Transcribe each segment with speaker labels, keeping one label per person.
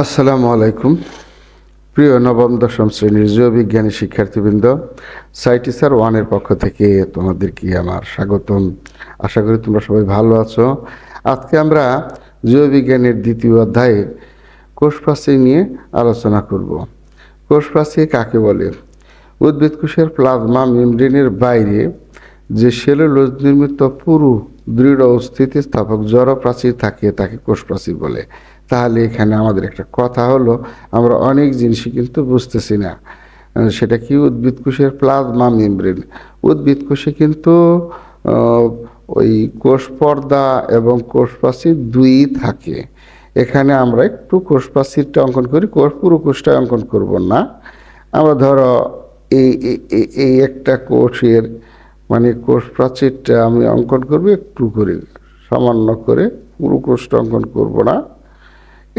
Speaker 1: আসসালামু আলাইকুম। প্রিয় নবম, দশম শ্রেণির জীববিজ্ঞানী শিক্ষার্থীবৃন্দ সাইটিসার ওয়ানের পক্ষ থেকে তোমাদেরকে আমার স্বাগতম। আশা করি তোমরা সবাই ভালো আছো। আজকে আমরা জীববিজ্ঞানের দ্বিতীয় অধ্যায়ে কোষপ্রাচীর নিয়ে আলোচনা করব। কোষপ্রাচীর কাকে বলে? উদ্ভিদ কোষের প্লাজমা মেমব্রেনের বাইরে যে সেলুলোজ নির্মিত পুরু দৃঢ় স্থিতিস্থাপক জড় প্রাচীর থাকে, তাকে কোষ প্রাচীর বলে। তাহলে এখানে আমাদের একটা কথা হলো, আমরা অনেক জিনিসই কিন্তু বুঝতেছি না। সেটা কি উদ্ভিদ কোষের প্লাজমা মেমব্রেন? উদ্ভিদ কোষে কিন্তু ওই কোষ পর্দা এবং কোষ প্রাচীর দুই থাকে। এখানে আমরা একটু কোষ প্রাচীরটা অঙ্কন করি, কোষ পুরো কোষটা অঙ্কন করব না। আমরা ধরো এই, এই- একটা কোষের মানে কোষ প্রাচীরটা আমি অঙ্কন করব, একটু করে, সামান্য করে পুরো কোষটা অঙ্কন করব না।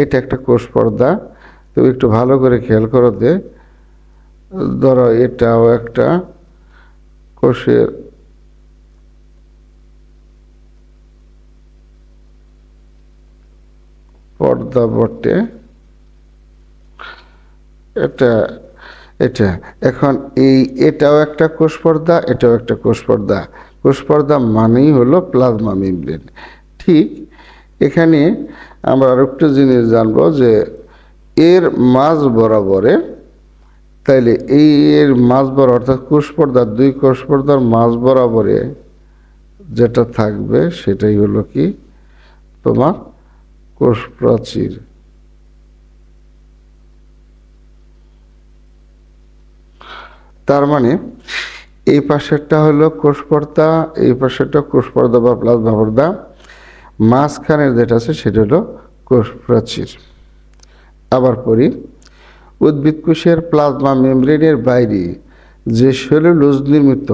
Speaker 1: এটা একটা কোষ পর্দা। তুমি একটু ভালো করে খেয়াল করো যে ধরো এটাও একটা কোষের পর্দা বটে। এটা এটা, এখন এই এটাও একটা কোষ পর্দা, এটাও একটা কোষ পর্দা। কোষ পর্দা মানেই হলো প্লাজমা মেমব্রেন। ঠিক এখানে আমরা আরেকটা জিনিস জানব যে এর মাঝ বরাবরে, তাইলে এই এর মাঝ বরাবর অর্থাৎ কোষ পর্দার দুই কোষ পর্দার মাঝ বরাবরে যেটা থাকবে সেটাই হলো কি? তোমার কোষ প্রাচীর তার মানে এই পাশেরটা হলো কোষ পর্দা এই পাশেরটা কোষ পর্দা বা প্লাজমা পর্দা। মাঝখানের যেটা আছে সেটা হলো কোষ প্রাচীর। আবার পড়ি, উদ্ভিদ কোষের প্লাজমা মেমব্রেনের বাইরে যে সেলুলোজ নির্মিত,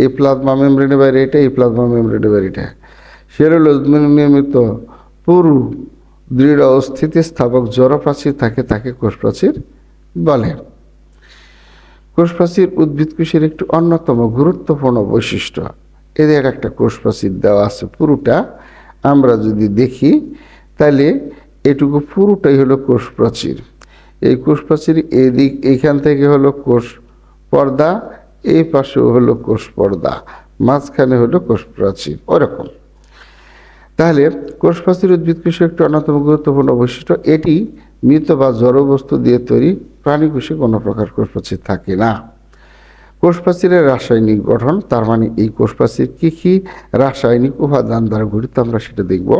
Speaker 1: এই প্লাজমা মেমব্রেনের বাইরে এটা, এই প্লাজমা মেমব্রেনের বাইরে এটা। সেলুলোজ নির্মিত পুরু দৃঢ় স্থিতিস্থাপক জড় প্রাচীর থাকে, তাকে কোষ প্রাচীর বলে। কোষ প্রাচীর উদ্ভিদ কোষের একটি অন্যতম গুরুত্বপূর্ণ বৈশিষ্ট্য। এদের একটা কোষ প্রাচীর দেওয়া আছে পুরোটা আমরা যদি দেখি, তাহলে এটুকু পুরোটাই হলো কোষ প্রাচীর। এই কোষ প্রাচীর এদিক এইখান থেকে হলো কোষ পর্দা, এই পাশেও হলো কোষ পর্দা, মাঝখানে হলো কোষ প্রাচীর, ওরকম। তাহলে কোষ প্রাচীর উদ্ভিদ কোষের একটি অন্যতম গুরুত্বপূর্ণ বৈশিষ্ট্য, এটি মৃত বা জড় বস্তু দিয়ে তৈরি প্রাণী কোষে কোনো প্রকার কোষ প্রাচীর থাকে না। কোষ প্রাচীরের রাসায়নিক গঠন, তার মানে এই কোষ প্রাচীর কী কী রাসায়নিক উপাদান দ্বারা গঠিত, আমরা সেটা দেখব।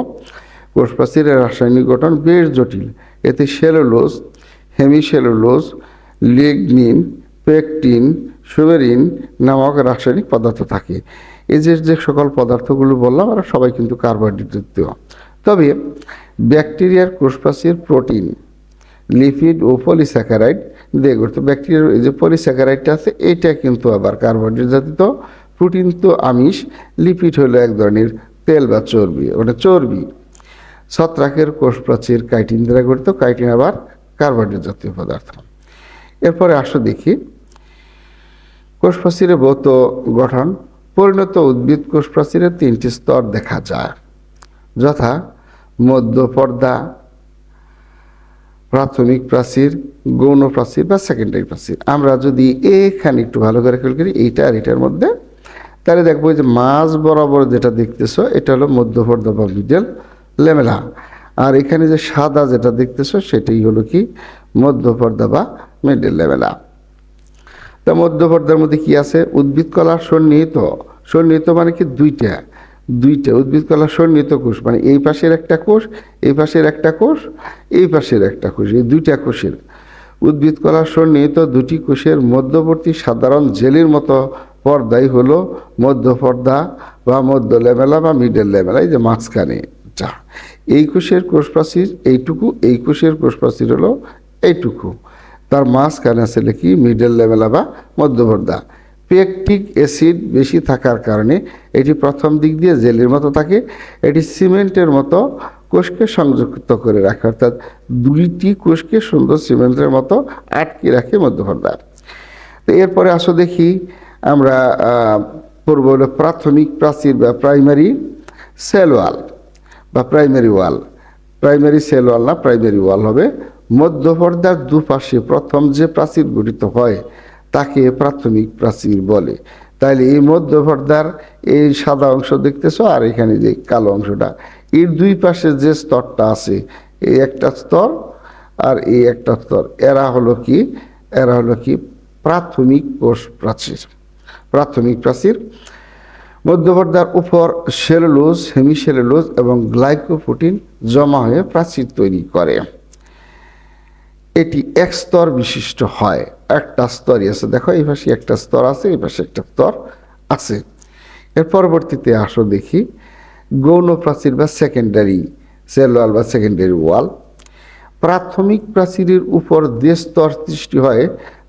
Speaker 1: কোষ প্রাচীরের রাসায়নিক গঠন বেশ জটিল। এতে cellulose, hemicellulose, lignin, pectin suberin নামক রাসায়নিক পদার্থ থাকে। এই যে যে সকল পদার্থগুলো বললাম, ওরা সবাই কিন্তু কার্বোহাইড্রেট জাতীয় তবে ব্যাকটেরিয়ার কোষপ্রাচীর প্রোটিন, লিপিড ও পলিস্যাকারাইড দিয়ে গঠিত ব্যাকটেরিয়ার এই যে পলিস্যাকারাইডটা আছে এইটা কিন্তু আবার কার্বোহাইড্রেট জাতীয় প্রোটিন তো আমিষ লিপিড হলো এক ধরনের তেল বা চর্বি, ওটা চর্বি। ছত্রাকের কোষ প্রাচীর কাইটিন দ্বারা গঠিত কাইটিন আবার কার্বোহাইড্রেট জাতীয় পদার্থ। এরপরে আসো দেখি কোষ প্রাচীরের ভৌত গঠন, পরিণত উদ্ভিদ কোষ প্রাচীরের তিনটি স্তর দেখা যায়। যথা মধ্য পর্দা প্রাথমিক প্রাচীর, গৌণ প্রাচীর বা সেকেন্ডারি প্রাচীর। আমরা যদি এখানে একটু ভালো করে খেয়াল করি, এইটা আর এটার মধ্যে, তাহলে দেখব যে মাঝ বরাবর যেটা দেখতেছো, এটা হলো মধ্য পর্দা বা মিডল লেমেলা আর এখানে যে সাদা যেটা দেখতেছো, সেটাই হলো কি? মধ্য পর্দা বা মিডল লেমেলা তা মধ্য পর্দার মধ্যে কি আছে? উদ্ভিদ কলা সন্নিহিত। সন্নিহিত মানে কি? দুইটা। দুইটা উদ্ভিদ কলা সন্নিহিত কোষ মানে এই পাশের একটা কোষ, এই পাশের একটা কোষ, এই পাশের একটা কোষ, এই দুইটা কোষের। উদ্ভিদ কলা সন্নিহিত দুটি কোষের মধ্যবর্তী সাধারণ জেলির মতো পর্দাই হলো মধ্য পর্দা বা মধ্য লেমেলা বা মিডল লেমেলা এই যে মাঝখানে যা। এই কোষের কোষ প্রাচীর এইটুকু, এই কোষের কোষ প্রাচীর হলো এইটুকু। তার মাঝখানে আছে কি মিডল লেভেলা বা মধ্যপর্দা পেকটিক অ্যাসিড বেশি থাকার কারণে এটি প্রথম দিক দিয়ে জেলের মতো থাকে। এটি সিমেন্টের মতো কোষকে সংযুক্ত করে রাখে, অর্থাৎ দুইটি কোষকে সুন্দর সিমেন্টের মতো আটকে রাখে মধ্যপর্দা তো এরপরে আসো দেখি আমরা পূর্ব হলো প্রাথমিক, প্রাচীর বা প্রাইমারি সেল ওয়াল বা primary wall. Primary cell wall না, প্রাইমারি ওয়াল হবে মধ্যপর্দার দুপাশে প্রথম যে প্রাচীর গঠিত হয় তাকে প্রাথমিক প্রাচীর বলে। তাইলে এই মধ্যপর্দার এই সাদা অংশ দেখতেছো, আর এখানে যে কালো অংশটা, এর দুই পাশে যে স্তরটা আছে, এই একটা স্তর আর এই একটা স্তর, এরা হলো কি? এরা হলো কি? প্রাথমিক কোষ প্রাচীর। প্রাথমিক প্রাচীর। মধ্যপর্দার উপর সেলুলোজ, হেমিসেলুলোজ এবং গ্লাইকোপ্রোটিন জমা হয়ে প্রাচীর তৈরি করে। এটি এক স্তর বিশিষ্ট হয়। একটা স্তরই আছে। দেখো, এই পাশে একটা স্তর আছে, এই পাশে একটা স্তর আছে। এর পরবর্তীতে আসো দেখি গৌণ প্রাচীর বা সেকেন্ডারি সেল ওয়াল বা সেকেন্ডারি ওয়াল প্রাথমিক প্রাচীরের উপর যে স্তর সৃষ্টি হয়,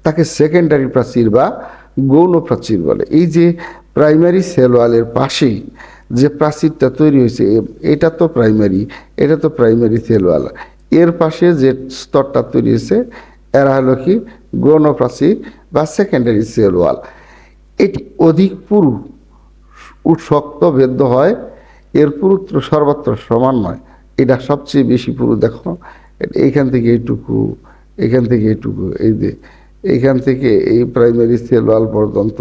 Speaker 1: তাকে সেকেন্ডারি প্রাচীর বা গৌণ প্রাচীর বলে। এই যে প্রাইমারি সেল ওয়ালের পাশেই যে প্রাচীরটা তৈরি হয়েছে এটা তো প্রাইমারি এটা তো প্রাইমারি সেল ওয়াল এর পাশে যে স্তরটা তৈরি হয়েছে, এরা হলো কি? গৌণ প্রাচীর বা সেকেন্ডারি সেল ওয়াল এটি অধিক পুরু, শক্ত বেদ্য হয়, এর পুরুত্ব সর্বত্র সমান নয়। এটা সবচেয়ে বেশি পুরু, দেখো। এটা এইখান থেকে এইটুকু এখান থেকে এইটুকু, এই যে, এইখান থেকে এই প্রাইমারি সেল ওয়াল পর্যন্ত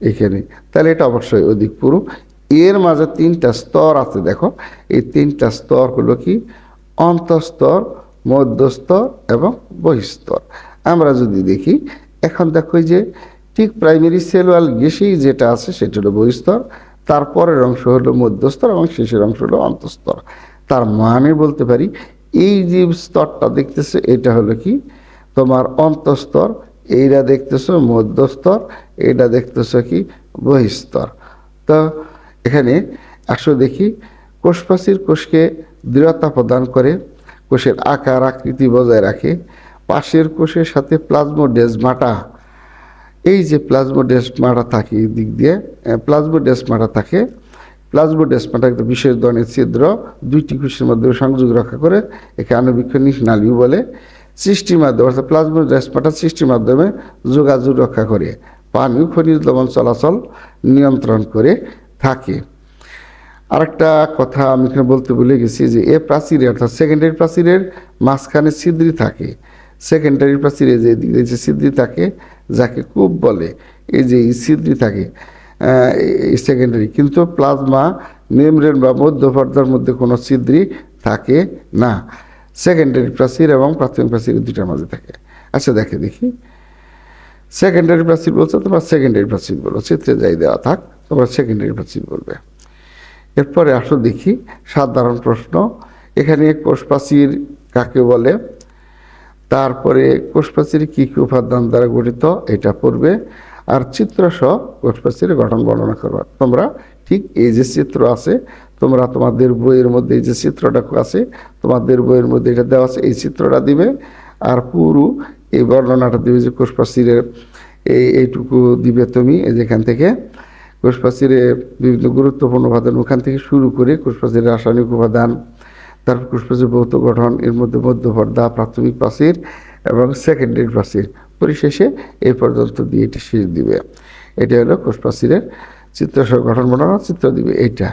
Speaker 1: এখানে। তাহলে এটা অবশ্যই অধিক পুরু। এর মাঝে তিনটা স্তর আছে, দেখো। এই তিনটা স্তর হলো কি? অন্তঃস্তর মধ্যস্তর এবং বহিস্তর। আমরা যদি দেখি, এখন দেখো যে ঠিক প্রাইমারি সেল ওয়াল গেসেই যেটা আছে সেটা হলো বহিস্তর তারপরের অংশ হলো মধ্যস্তর এবং শেষের অংশ হলো অন্তঃস্তর। তার মানে বলতে পারি, এই যে স্তরটা দেখতেছে, এটা হলো কি? তোমার অন্তঃস্তর এইটা দেখতেছো মধ্যস্তর এইটা দেখতেছো কি? বহিস্তর। তো এখানে আসো দেখি কোষপ্রাচীর কোষকে দৃঢ়তা প্রদান করে, কোষের আকার আকৃতি বজায় রাখে। পাশের কোষের সাথে প্লাজমোডেজমাটা এই যে প্লাজমোডেসমাটা থাকে এই দিক দিয়ে প্লাজমোডেসমাটা থাকে প্লাজমোডেসমাটা একটা বিশেষ ধরনের ছিদ্র, দুইটি কোষের মধ্যে সংযোগ রক্ষা করে একে আণুবীক্ষণিক নালীও বলে। সৃষ্টির মাধ্যমে, অর্থাৎ প্লাজমোডেসমাটা সৃষ্টির মাধ্যমে যোগাযোগ রক্ষা করে পানি খনিজ লবণ চলাচল নিয়ন্ত্রণ করে থাকে। আরেকটা কথা আমি এখানে বলতে ভুলে গেছি যে, এ প্রাচীরে, অর্থাৎ সেকেন্ডারি প্রাচীরের মাঝখানে ছিদ্রি থাকে। সেকেন্ডারি প্রাচীরে যে দিকে যে ছিদ্রি থাকে, যাকে কূপ বলে, এই যে এই ছিদ্রি থাকে এই সেকেন্ডারি কিন্তু প্লাজমা মেমব্রেন বা মধ্যপর্দার মধ্যে কোনো ছিদ্রি থাকে না। সেকেন্ডারি প্রাচীর এবং প্রাথমিক প্রাচীর এই দুটার মাঝে থাকে। আচ্ছা দেখে দেখি। সেকেন্ডারি প্রাচীর বলছো তোমরা সেকেন্ডারি প্রাচীর বলো চিত্রে যাই দেওয়া থাক, তোমরা সেকেন্ডারি প্রাচীর বলবে। এরপরে আসো দেখি, সাধারণ প্রশ্ন, এখানে কোষ প্রাচীর কাকে বলে? তারপরে কোষ প্রাচীর কী কী উপাদান দ্বারা গঠিত এটা পড়বে। আর চিত্রসহ কোষ প্রাচীরের গঠন বর্ণনা করবা। তোমরা ঠিক এই যে চিত্র আছে, তোমরা তোমাদের বইয়ের মধ্যে এই যে চিত্রটা আছে, তোমাদের বইয়ের মধ্যে এটা দেওয়া আছে, এই চিত্রটা দিবে। আর পুরো এই বর্ণনাটা দিবে যে কোষ এই এইটুকু দিবে তুমি, এই যেখান থেকে। কোষপ্রাচীরে বিভিন্ন গুরুত্বপূর্ণ উপাদান ওখান থেকে শুরু করে কোষপ্রাচীরের রাসায়নিক উপাদান তারপর কোষপ্রাচীর ভৌত গঠন, এর মধ্যে মধ্যপর্দা প্রাথমিক প্রাচীর এবং সেকেন্ডারি প্রাচীর। পরিশেষে এই পর্যন্ত দিয়ে এটি শেষ দিবে। এটা হলো কোষপ্রাচীরের চিত্রসহ গঠন বর্ণনা, চিত্র দিবে এইটা।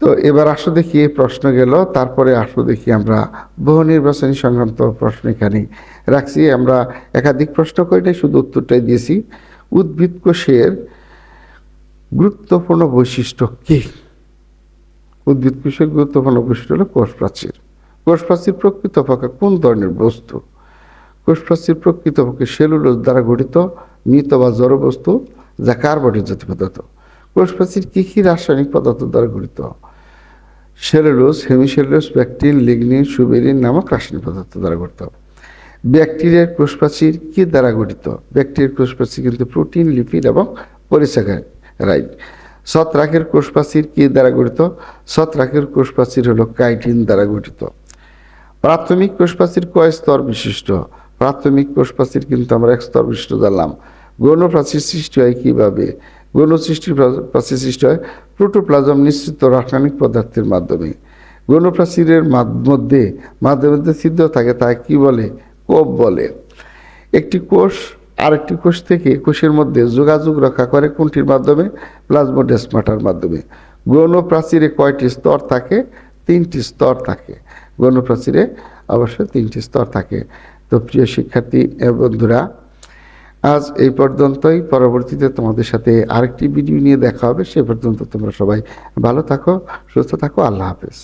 Speaker 1: তো এবার আসো দেখি, এই প্রশ্ন গেল, তারপরে আসো দেখি আমরা বহু নির্বাচনী সংক্রান্ত প্রশ্ন এখানে রাখছি। আমরা একাধিক প্রশ্ন করি নাই, শুধু উত্তরটাই দিয়েছি। উদ্ভিদ কোষের গুরুত্বপূর্ণ বৈশিষ্ট্য কি? উদ্ভিদ কোষের গুরুত্বপূর্ণ বৈশিষ্ট্য হলো কোষ প্রাচীর। কোষ প্রাচীর প্রকৃতপক্ষে কোন ধরনের বস্তু? কোষ প্রাচীর প্রকৃতপক্ষে সেলুলোজ দ্বারা গঠিত মৃত বা জড় বস্তু যা কার্বনের জাতীয় পদার্থ। কোষ প্রাচীর কী কী রাসায়নিক পদার্থ দ্বারা গঠিত? Cellulose, hemicellulose pectin lignin, suberin নামক রাসায়নিক পদার্থ দ্বারা গঠিত। ব্যাকটেরিয়ার কোষ প্রাচীর কি দ্বারা গঠিত? ব্যাকটেরিয়ার কোষ প্রাচীর কিন্তু প্রোটিন, লিপিড এবং পরিসাকারাইড ছত্রাকের কোষ প্রাচীর কি দ্বারা গঠিত? ছত্রাকের কোষ প্রাচীর হলো কাইটিন দ্বারা গঠিত। প্রাথমিক কোষ প্রাচীর কয় স্তর বিশিষ্ট? প্রাথমিক কোষ প্রাচীর কিন্তু আমরা এক স্তর বিশিষ্ট জানলাম গৌণ প্রাচীর সৃষ্টি হয় কীভাবে? গৌণ সৃষ্টির প্রাচীর সৃষ্টি হয় প্রোটোপ্লাজম নিশ্চিত রাসায়নিক পদার্থের মাধ্যমে। গৌণ প্রাচীরের মধ্যে, মাধ্যমে মধ্যে ছিদ্র থাকে তাকে কি বলে? কোপ বলে। একটি কোষ আরেকটি কোষ থেকে কোষের মধ্যে যোগাযোগ রক্ষা করে কোনটির মাধ্যমে? প্লাজমোডেসমাটার মাধ্যমে। গৌণ প্রাচীরে কয়টি স্তর থাকে? তিনটি স্তর থাকে। গণপ্রাচীরে অবশ্যই তিনটি স্তর থাকে। তো প্রিয় শিক্ষার্থী বন্ধুরা, আজ এই পর্যন্তই। পরবর্তীতে তোমাদের সাথে আরেকটি ভিডিও নিয়ে দেখা হবে। সে পর্যন্ত তোমরা সবাই ভালো থাকো, সুস্থ থাকো। আল্লাহ হাফেজ।